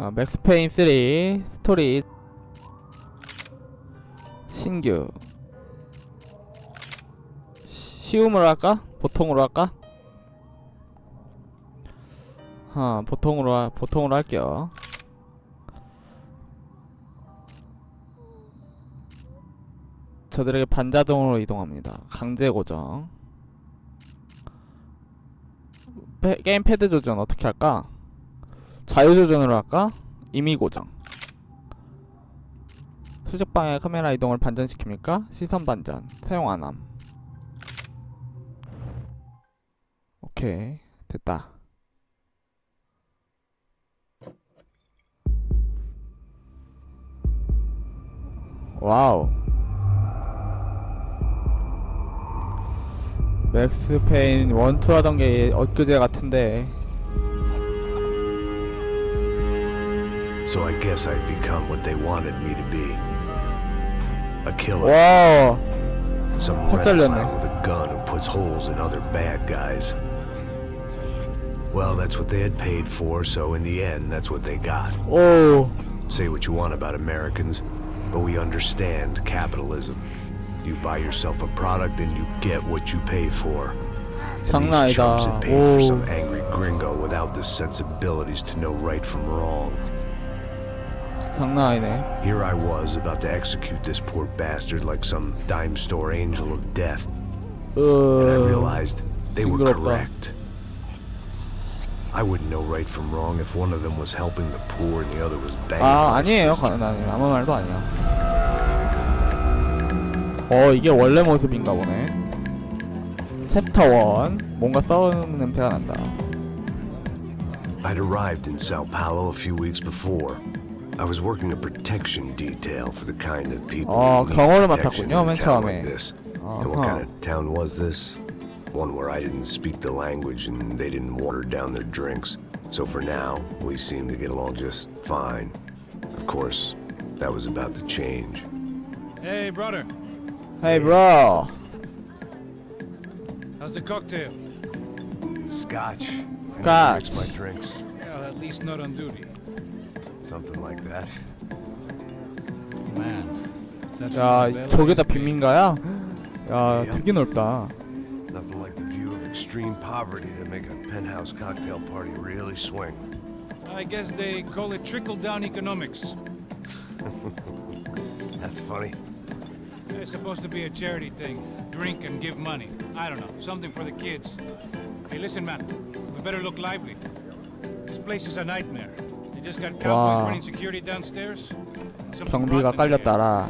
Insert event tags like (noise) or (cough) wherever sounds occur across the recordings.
어, 맥스페인 3 스토리 신규 시- 쉬움으로 할까? 보통으로 할까? 어, 보통으로 하- 보통으로 할게요. 저들에게 반자동으로 이동합니다. 강제 고정. 패- 게임 패드 조정 어떻게 할까? 자유 조정으로 할까? 임의 고정. 수직 방향 카메라 이동을 반전시킵니까? 시선 반전. 사용 안 함. 오케이. 됐다. 와우. 맥스 페인 1, 2 하던 게 엊그제 같은데 So I guess I've become what they wanted me to be. A killer. Wow. Some red clown with a gun who puts holes in other bad guys. Well, that's what they had paid for, so in the end, that's what they got. Oh. Say what you want about Americans, but we understand capitalism. You buy yourself a product and you get what you pay for. And these chumps had paid for some angry gringo without the sensibilities to know right from wrong. 장난 아니네 Here I was about to execute this poor bastard like some dime store angel of death, and I 으 realized they were 징그럽다. correct. I wouldn't know right from wrong if one of them was helping the poor and the other was banging 아 my 아니에요 sister. 가능하니 아무 말도 아니야 어 이게 원래 모습인가 보네 챕터 1 뭔가 싸우는 냄새가 난다 I'd arrived in Sao Paulo a few weeks before. I was working a protection detail for the kind of people 어, who need 경호를 protection 맡았군요, in a 맨 town 처음에. like this. And what 어허. kind of town was this? One where I didn't speak the language and they didn't water down their drinks. So for now, we seemed to get along just fine. Of course, that was about to change. Hey, brother. 헤이 브로 How's the cocktail? Scotch. Scotch. Mix my drinks. Well, at least not on duty. Something like that. Man. That 야 favela 저게 다 is big. 빈민가야? 야 되게 넓다 Nothing like the view of extreme poverty to make a penthouse cocktail party really swing. I guess they call it trickle-down economics. (laughs) That's funny. It's supposed to be a charity thing. Drink and give money. I don't know. Something for the kids. Hey, listen, man. We better look lively. This place is a nightmare. They just got cowboys Wow. running security downstairs. Something 경비가 rotten in the air. 깔렸다라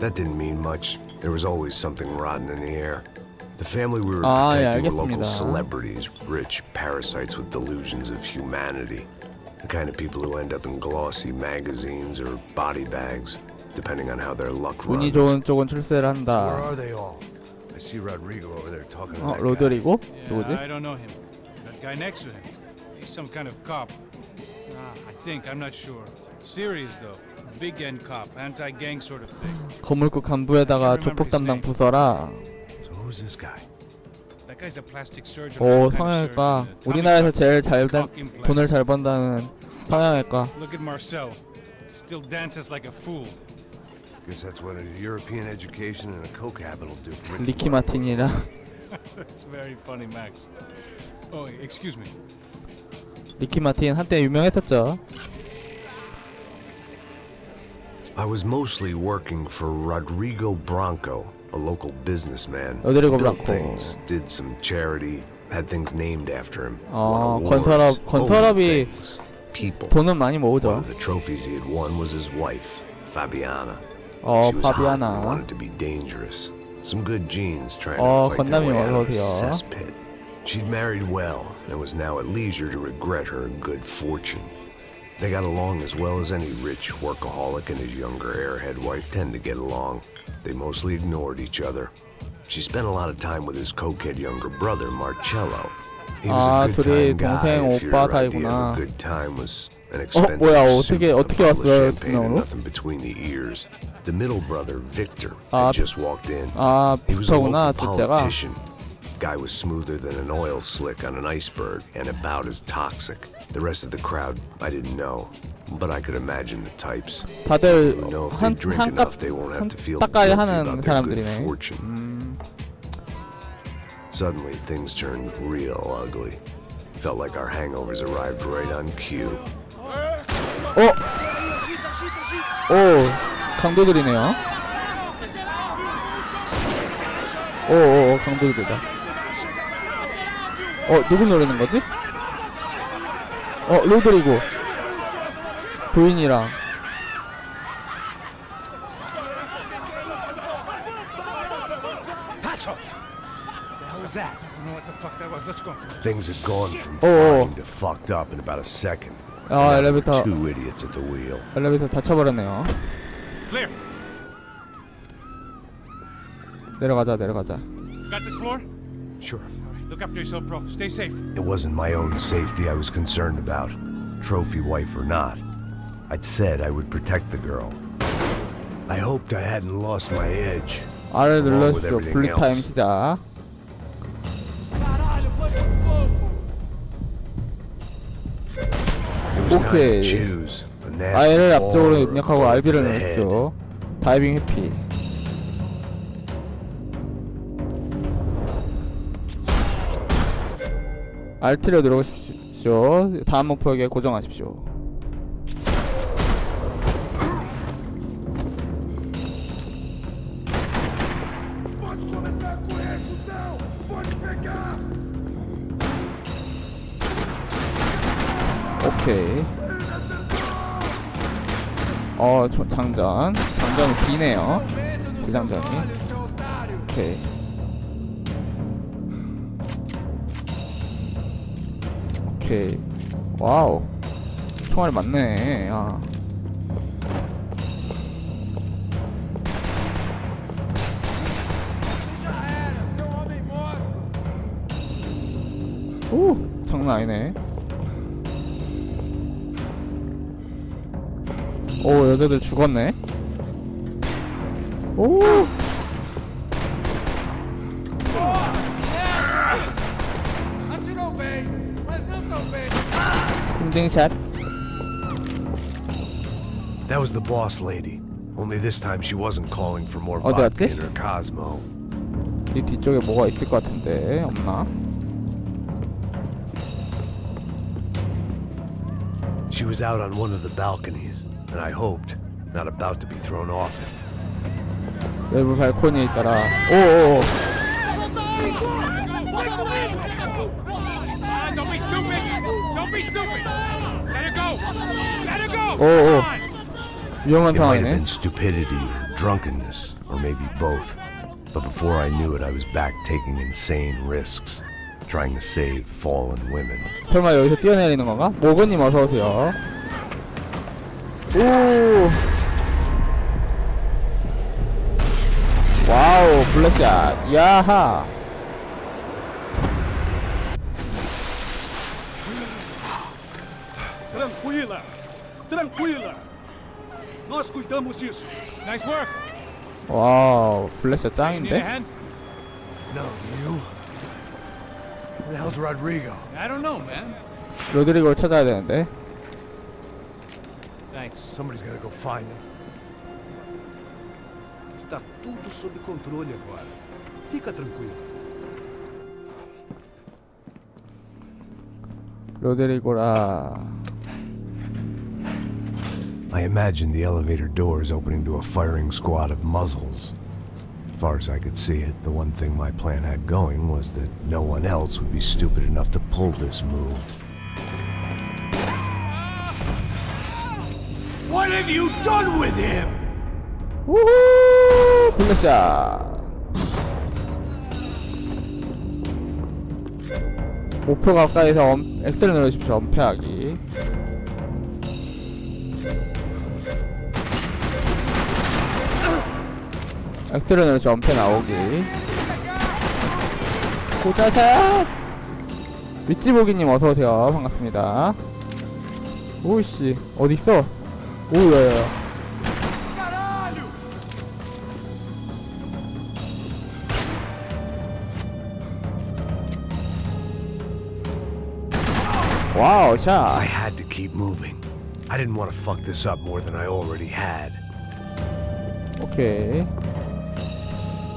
That didn't mean much. There was always something rotten in the air. The family we were Ah, yeah, protecting were local 알겠습니다. celebrities, rich parasites with delusions of humanity. The kind of people who end up in glossy magazines or body bags, depending on how their luck 운이 runs. 좋은 쪽은 출세를 Where 한다 are they all? I see Rodrigo over there talking to 어 that guy. 로드리고? Yeah, 누구지? I don't know him. That guy next to him. He's some kind of cop. Ah, I think. I'm not sure. Serious though. Big end cop. Anti-gang sort of thing. 거물급 간부에다가 조폭 담당 부서라 So who's this guy? That guy's a plastic surgeon. 오 성형외과 우리나라에서 제일 잘. 돈을 잘 번다는 성형외과 Look at Marcel. Still dances like a fool. Guess that's what a European education and a coke habit will do for 리키 마틴이라 That's very funny, Max. Oh, excuse me. 리키 마틴 한때 유명했었죠 I was mostly working for Rodrigo Bronco, a local businessman. Rodrigo Built Blanco. things, did some charity, had things named after him. 어, won awards, 건설업- owned 건설업이 things, people. 돈은 많이 One 모으죠 of the trophies he had won was his wife, Fabiana. 어 she was hot and 파비아나 wanted to be dangerous. Some good genes trying 어, to fight their 건담이 way out of a 어서오세요. cesspit. She'd married well and was now at leisure to regret her good fortune. They got along as well as any rich workaholic and his younger airhead wife tend to get along. They mostly ignored each other. She spent a lot of time with his cokehead younger brother, Marcello. He was 아, a good 둘이 time guy 동생, if your 오빠 idea of 사이구나. a good time was an expensive 뭐야, suit, 어떻게- a 어떻게 bottle of 왔어요, champagne, and 두명으로? nothing between the ears. The middle brother, Victor, 아, had just walked in. 아 He was a 빅터구나 local 둘째가 politician. Guy was smoother than an oil slick on an iceberg and about as toxic. The rest of the crowd, I didn't know. but I could imagine the types. 다들 You know, if they 한 drink 한값 enough, they won't have to feel 한따까리 guilty 하는 about their good 사람들이네. fortune. 음, Suddenly, things turned real ugly. Felt like our hangovers arrived right on cue. 어, 오, 강도들이네요. 오, 오, 오, 강도들이다. 어, 누구 노리는 거지? 어, 로드리고 부인이랑. Things had gone from Oh. fine to fucked up in about a second. 아 엘리베이터 Two idiots at the wheel. 엘리베이터 닫혀버렸네요. Clear. 내려가자, 내려가자. Got this floor? Sure. Look after yourself, bro. Stay safe. It wasn't my own safety I was concerned about, trophy wife or not. I'd said I would protect the girl. I hoped I hadn't lost my edge. R을 Along with 눌러주십시오. everything 블루 타임 else. 시작. It was time Okay. to choose. A nasty R을 fall 앞쪽으로 or a 입력하고 bullet to RB를 the head. 누르십시오. 다이빙 해피. Alt를 누르십시오. 다음 목표에 고정하십시오. 오케이. 어, 저, 장전. 장전이 비네요. 그 장전이. 오케이. 오케이. 와우. 총알 많네. 아. 오, 장난 아니네. 오, 여자들 죽었네. 오, 팀딩샷. That was the boss lady. Only this time she wasn't calling for more 어디 vodka 갔지? in her Cosmo. 이 뒤쪽에 뭐가 있을 것 같은데 없나? She was out on one of the balconies, and I hoped, not about to be thrown off it. 외부 발코니에 있더라. 오오. Don't be stupid! Don't be stupid! Let her go! Let her go! Oh, oh. Come on. 위험한 It might have 상황이네. been stupidity, drunkenness, or maybe both. But before I knew it, I was back taking insane risks, trying to save fallen women. 설마 여기서 뛰어내리는 건가? 모건님 어서 오세요. 오. 와우, 블랙샷. 야하. Tranquila! Nós cuidamos disso. Nice work. 와우, 블랙샷 Need a 짱인데? hand? No, you? Who the hell's Rodrigo? I don't know, man. 로드리고를 찾아야 되는데. Thanks. Somebody's gotta go find him. Está tudo sob controle agora. Fica tranquilo. 로드리고라. I imagined the elevator doors opening to a firing squad of muzzles. As far as I could see it, the one thing my plan had going was that no one else would be stupid enough to pull this move. What have you done with him? 우후! 블랙샷. 목표 가까이서 엄, X를 누르십시오. 엄폐하기. 누르십시오. 엄폐 나오기. 고자샷! 윗지보기님 어서오세요. 반갑습니다. 오이씨, 어딨어? 오야야. 와우, I 샷. had to keep moving. I didn't want to fuck this up more than I already had. 오케이.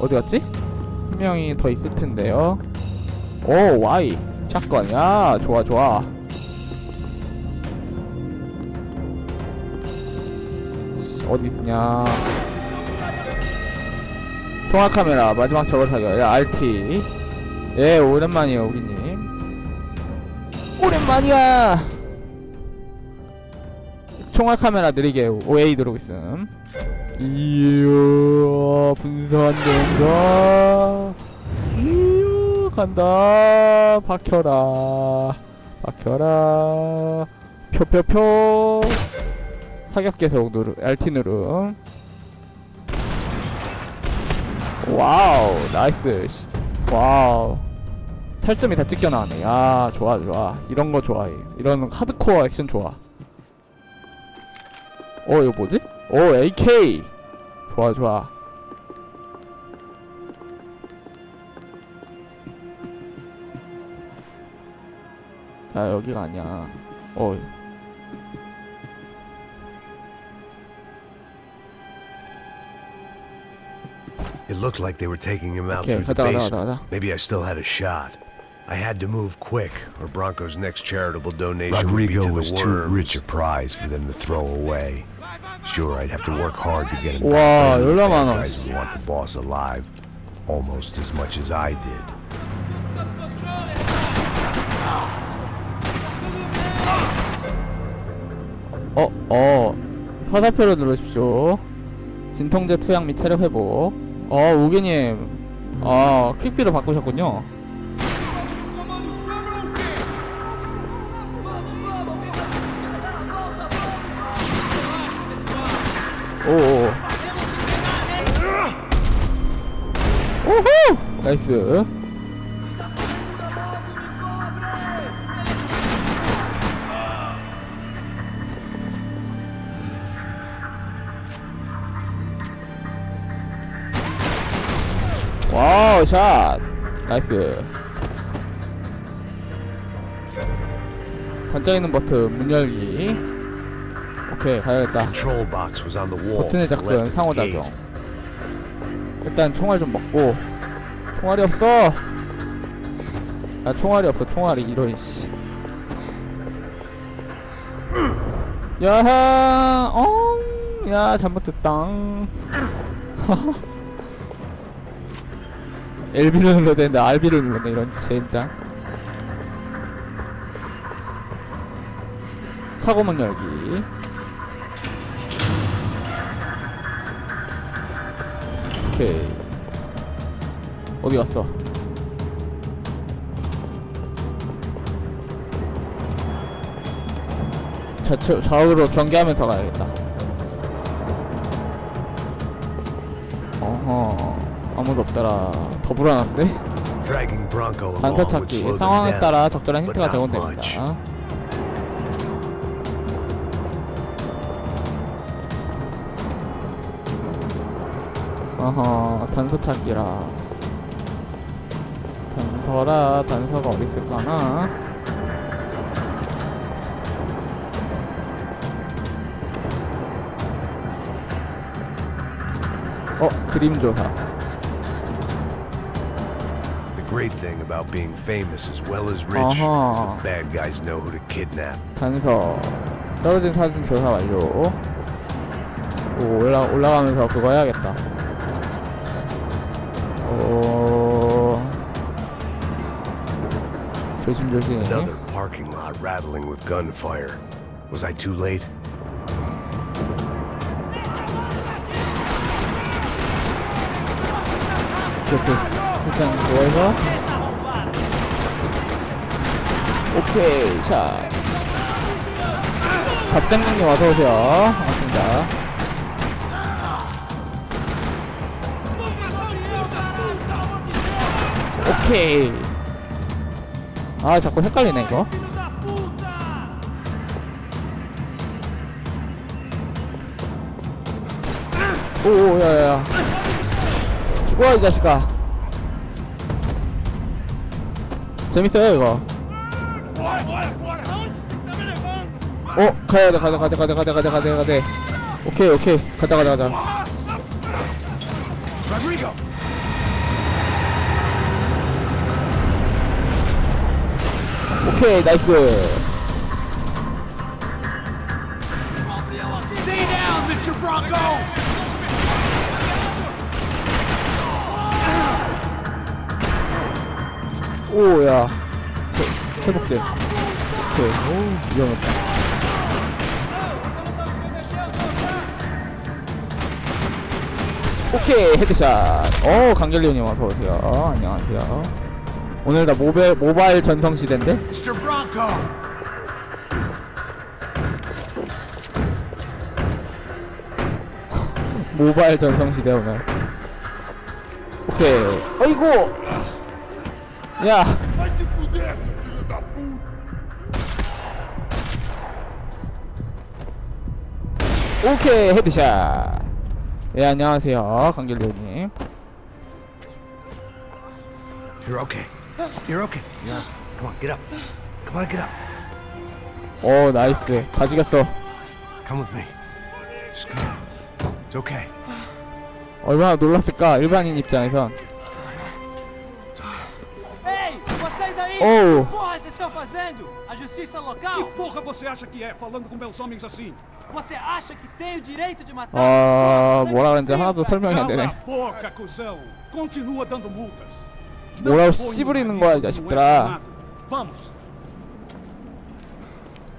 어디 갔지? 한 명이 더 있을 텐데요. 오, 와이. 샷건. 야, 좋아, 좋아. 씨, 어디 있냐? 통화 카메라 마지막 저걸 사격. 야, RT. 예, 오랜만이에요, 우기님. 오랜만이야. 총알 카메라 느리게 OA 누르고 있음. 이야 분산 안 된다. 이야 간다. 박혀라. 박혀라. 표표표. 사격 계속 누르. RT 누름. 와우 나이스. 씨. 와우. 탈점이 다 찢겨 나왔네. 야 좋아 좋아. 이런 거 좋아해. 이런 하드코어 액션 좋아. 어 이거 뭐지? 오 AK 좋아 좋아 야 여기가 아니야 어 It looked like they were taking him out 오케이 through the 가자 가자 가자 basement. 가자 Maybe I still had a shot. I had to move quick, or Bronco's next charitable donation Rodrigo would be was to the too worms. rich a prize for them to throw away. Sure, I'd have to work hard to get him 와, back. but 열나 the 많아. guys would want the boss alive, almost as much as I did. 어, 어. 화살표를 누르십시오. 진통제 투약 및 체력 회복. 어, 우기님. 아, 퀵비로 바꾸셨군요. 오오. 오호! 나이스. 와우, 샷! 나이스. 반짝이는 버튼, 문 열기. 오케이, 가야겠다. 버튼의 작전, 상호작용. 일단 총알 좀 먹고. 총알이 없어! 아, 총알이 없어, 총알이. 이런, 씨. 야하, 어, 야, 잘못했당. LB를 (laughs) 눌러야 되는데 RB를 눌렀네, 이런 젠장. 차고문 열기. 오케이. 어디 갔어? 좌측, 좌우로 경계하면서 가야겠다. 어허, 아무도 없더라. 더 불안한데? Dragging Bronco along 단서 would 찾기. slow them 상황에. 따라 적절한 힌트가 제공됩니다. 어허, 단서 찾기라. 단서라, 단서가 어디 있을까나? 어, 그림 조사. Great thing about being famous as well as rich is Uh-huh. the bad guys know who to kidnap. 단서 떨어진 사진 조사 완료 오, 올라, 올라가면서 그거 해야겠다 조심조심 Another parking lot rattling with gunfire. Was I too late? 이렇게 일단 누워서 오케이 샷 박장님 어서오세요 반갑습니다 오케이 아 자꾸 헷갈리네 이거. 오오 야야야. 죽어 이 자식아. 재밌어요 이거. 어 가야돼 가자 가자 가자 가자 가자 가자 가자 오케이 오케이. 가자 가자 가자. 오케이 나이스. Stay down, Mr. Bronco! 오야. 회복제. 오케이. 오 위험했다. 오케이 헤드샷. 오 강결리오님 어서오세요. 안녕하세요 오늘 다 모바일, 모바일 전성 시대인데 Mr. Bronco! 모바일 전성 시대 오늘 오케이 어이구 야! 오케이 헤드샷 예 안녕하세요 강길리오님 You're okay. You're okay. Yeah. Come on, get up. Come on, get up. 오 나이스 다 죽였어 Come with me. Just come on. It's okay. 얼마나 놀랐을까 일반인 입장에선 Ei, vocês aí! Oh. Que porra vocês estão fazendo? A justiça local? Que porra você acha que é falando com meus homens assim? Você acha que tem o direito de matar 아 as pessoas? 뭐라 그랬는지 하나도 설명이 안 Cala a 되네 boca, cuzão. Continua dando multas. 뭐라고 씨부리는 거야, 이 자식들아.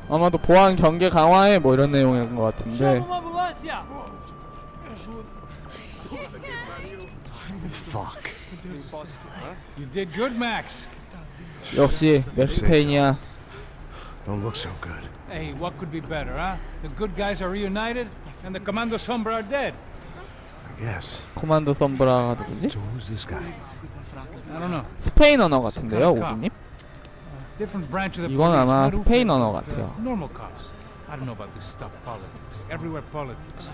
아마도 보안 경계 강화해 뭐 이런 내용인 것 같은데. 역시 맥스페인이야 Don't look so good. Hey, what could be better, huh? The good guys are reunited, and the Commando Sombra are dead. I guess. 코만도 썸브라가 누구지? So who's this guy? I don't know. 스페인 언어 같은데요 오주님? 이건. 아마 스페인 언어 uh, 같아요. Normal cops. I don't know about this stuff, politics. Everywhere politics.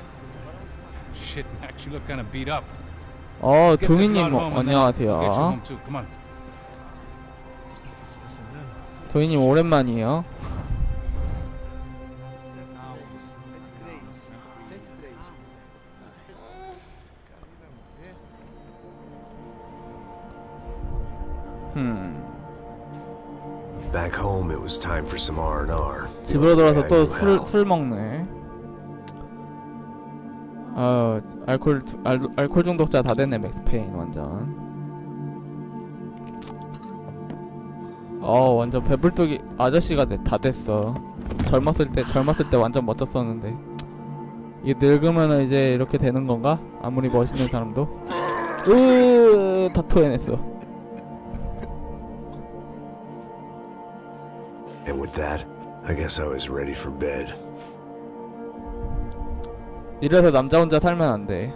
Shit, Max, you look kind of beat up. 어 뭐, get you 안녕하세요. 둥이님 오랜만이에요 Back home, it was time for some R&R. 집으로 돌아서 또 술. 술 먹네. 아 알콜 두- 알, 알콜 중독자 다 됐네 맥스페인 완전. 어 완전 배불뚝이 아저씨가 돼, 다 됐어. 젊었을 때 젊었을 때 완전 멋졌었는데 이게 늙으면은 이제 이렇게 되는 건가? 아무리 멋있는 사람도. 으다 토해냈어. And with that, I guess I was ready for bed. 이래서 남자 혼자 살면 안 돼.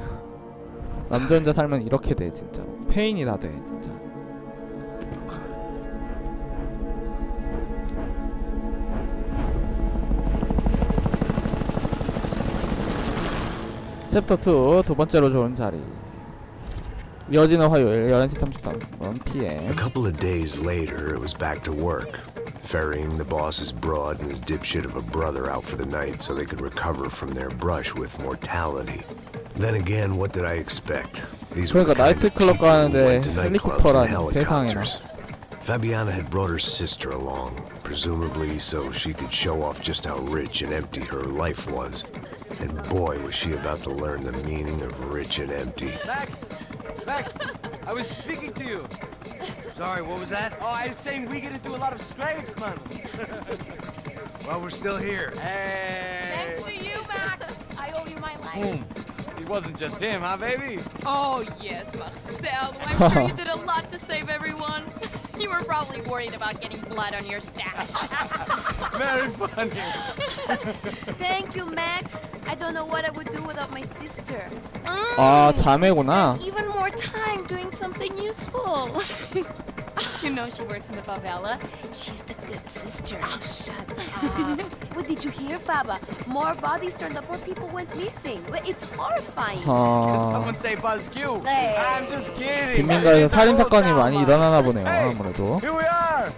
남자 혼자 살면 이렇게 돼 진짜. 페인이 다 돼 진짜. 챕터 2 두 번째로 좋은 자리. 이어지는 화요일 11시 33분 A PM. couple of days later, it was back to work, ferrying the boss's broad and his dipshit of a brother out for the night so they could recover from their brush with mortality. Then again, what did I expect? These were the kind of people who went to nightclubs and helicopters. Fabiana had brought her sister along, presumably so she could show off just how rich and empty her life was. And boy, was she about to learn the meaning of rich and empty. Max! Max! I was speaking to you! Sorry, what was that? Oh, I was saying we get to do a lot of scrapes, man! (laughs) Well, we're still here. Hey! Thanks to you, Max. I owe you my life. It wasn't just him, huh, baby? Oh, yes, Marcel. I'm sure you did a lot to save everyone. You were probably worried about getting blood on your stash. (laughs) Very funny! (laughs) Thank you, Max. I don't know what I would do without my sister. 아 자매구나. Spend even more time doing something useful. (laughs) you know she works in the favela. She's the good sister. Oh, shut up. what did you hear, Faba? More bodies turned up where people went missing. Well, It's horrifying. Did 어 someone say Buzz Q? Hey. I'm just kidding! 빈민가에서 살인 사건이 Hold 많이 down, 일어나나 man. 보네요 Hey, 아무래도. Here we are!